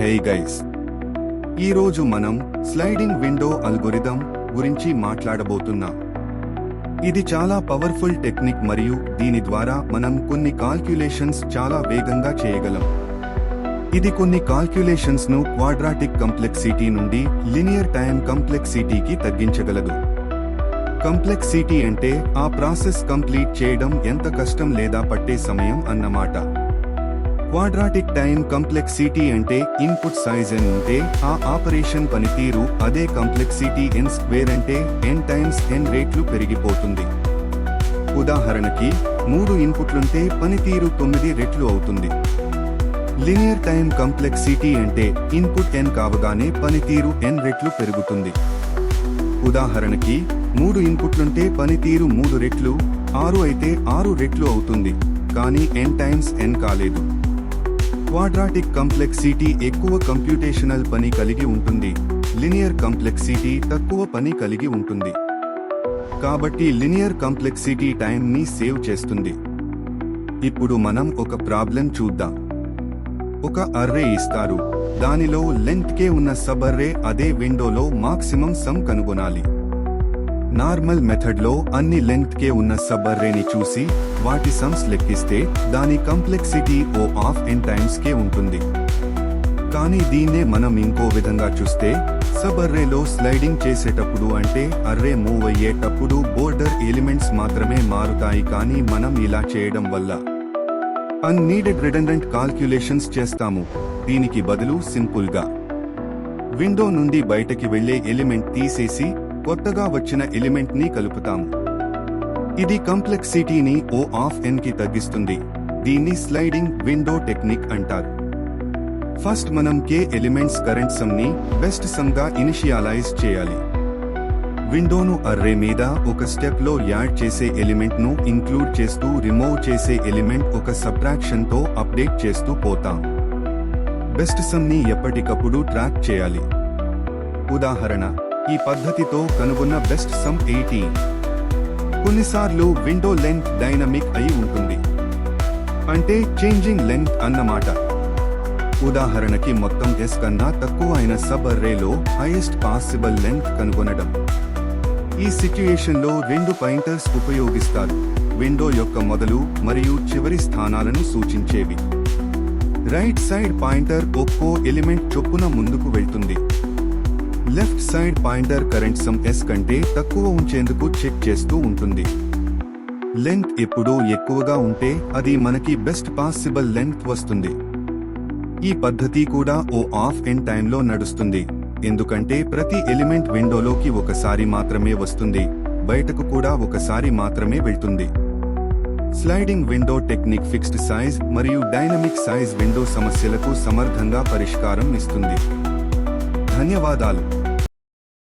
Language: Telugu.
హే గైస్ ఈరోజు మనం స్లైడింగ్ విండో అల్గోరిథం గురించి మాట్లాడబోతున్నాం. ఇది చాలా పవర్ఫుల్ టెక్నిక్ మరియు దీని ద్వారా మనం కొన్ని కాల్క్యులేషన్స్ చాలా వేగంగా చేయగలం. ఇది కొన్ని కాల్క్యులేషన్స్ను క్వాడ్రాటిక్ కంప్లెక్సిటీ నుండి లినియర్ టైం కంప్లెక్సిటీకి తగ్గించగలదు. కంప్లెక్సిటీ అంటే ఆ ప్రాసెస్ కంప్లీట్ చేయడం ఎంత కష్టం లేదా పట్టే సమయం అన్నమాట. క్వాడ్రాటిక్ టైం కంప్లెక్సిటీ అంటే ఇన్పుట్ సైజ్ ఎన్ ఉంటే ఆ ఆపరేషన్ పనితీరు అదే కంప్లెక్సిటీ ఎన్ స్క్వేర్ అంటే ఎన్ టైమ్స్ ఎన్ రేట్లు పెరిగిపోతుంది. ఉదాహరణకి మూడు ఇన్పుట్లుంటే పనితీరు తొమ్మిది రెట్లు అవుతుంది. లినియర్ టైం కంప్లెక్సిటీ అంటే ఇన్పుట్ ఎన్ కావగానే పనితీరు ఎన్ రెట్లు పెరుగుతుంది. ఉదాహరణకి మూడు ఇన్పుట్లుంటే పనితీరు మూడు రెట్లు ఆరు అయితే ఆరు రెట్లు అవుతుంది కానీ ఎన్ టైమ్స్ ఎన్ కాలేదు. క్వాడ్రాటిక్ కంప్లెక్సిటీ ఎక్కువ కంప్యూటేషనల్ పని కలిగి ఉంటుంది. లినియర్ కంప్లెక్సిటీ తక్కువ పని కలిగి ఉంటుంది. కాబట్టి లినియర్ కంప్లెక్సిటీ టైంని సేవ్ చేస్తుంది. ఇప్పుడు మనం ఒక ప్రాబ్లం చూద్దాం. ఒక అర్రే ఇస్తారు. దానిలో లెంత్ కే ఉన్న సబ్ అర్రే అదే విండోలో మాక్సిమం సమ్ కనుగొనాలి. నార్మల్ మెథడ్లో అన్ని లెంగ్త్ కే ఉన్న సబ్ అర్రేని చూసి వాటి సమ్స్ లెక్కిస్తే దాని complexity O of N times K ఉంటుంది. కానీ దీన్నే మనం ఇంకో విధంగా చూస్తే సబ్ అర్రేలో స్లైడింగ్ చేసేటప్పుడు అంటే అర్రే మూవ్ అయ్యేటప్పుడు బోర్డర్ ఎలిమెంట్స్ మాత్రమే మారుతాయి కానీ మనం ఇలా చేయడం వల్ల అన్నీడెడ్ రిడెండెంట్ కాల్క్యులేషన్స్ చేస్తాము. దీనికి బదులు సింపుల్గా విండో నుండి బయటకి వెళ్ళే ఎలిమెంట్ తీసేసి కొత్తగా వచ్చిన ఎలిమెంట్ని కలుపుతాము. ఇది కంప్లెక్సిటీని ఓ ఆఫ్ ఎన్కి తగ్గిస్తుంది. దీన్ని స్లైడింగ్ విండో టెక్నిక్ అంటారు. ఫస్ట్ మనం కే ఎలిమెంట్స్ కరెంట్ సమ్ని బెస్ట్ సమ్గా ఇనిషియలైజ్ చేయాలి. విండోను అర్రే మీద ఒక స్టెప్లో యాడ్ చేసే ఎలిమెంట్ను ఇంక్లూడ్ చేస్తూ రిమూవ్ చేసే ఎలిమెంట్ ఒక సబ్ట్రాక్షన్తో అప్డేట్ చేస్తూ పోతాం. బెస్ట్ సమ్ని ఎప్పటికప్పుడు ట్రాక్ చేయాలి. ఉదాహరణ ఈ పద్ధతితో కనుగొన్న బెస్ట్ సమ్ ఎయిటీ కొన్నిసార్లు విండో లెంత్ డైనమిక్ అయి ఉంటుంది. అంటే చేంజింగ్ లెంత్ అన్నమాట. ఉదాహరణకి మొత్తం ఎస్ కన్నా తక్కువ అయిన సబ్ అర్రేలో హైయెస్ట్ పాసిబుల్ లెంత్ కనుగొనడం. ఈ సిచ్యుయేషన్లో రెండు పాయింటర్స్ ఉపయోగిస్తారు. విండో యొక్క మొదలు మరియు చివరి స్థానాలను సూచించేవి. రైట్ సైడ్ పాయింటర్ ఒక్కో ఎలిమెంట్ చొప్పున ముందుకు వెళ్తుంది. Decide pointer current sum S కంటే తక్కువ ఉంచేందుకు చెక్ చేస్తూ ఉంటుంది. లెంత్ ఎప్పుడూ ఎక్కువగా ఉంటే అది మనకి బెస్ట్ పాసిబుల్ లెంత్ వస్తుంది. ఈ పద్ధతి కూడా ఓ ఆఫ్ ఎన్ టైంలో నడుస్తుంది. ఎందుకంటే ప్రతి ఎలిమెంట్ విండోలోకి ఒకసారి మాత్రమే వస్తుంది. బయటకు కూడా ఒకసారి మాత్రమే వెళ్తుంది. Sliding window technique fixed size మరియు డైనమిక్ సైజ్ విండో సమస్యలకు సమర్థంగా పరిష్కారం ఇస్తుంది. ధన్యవాదాలు.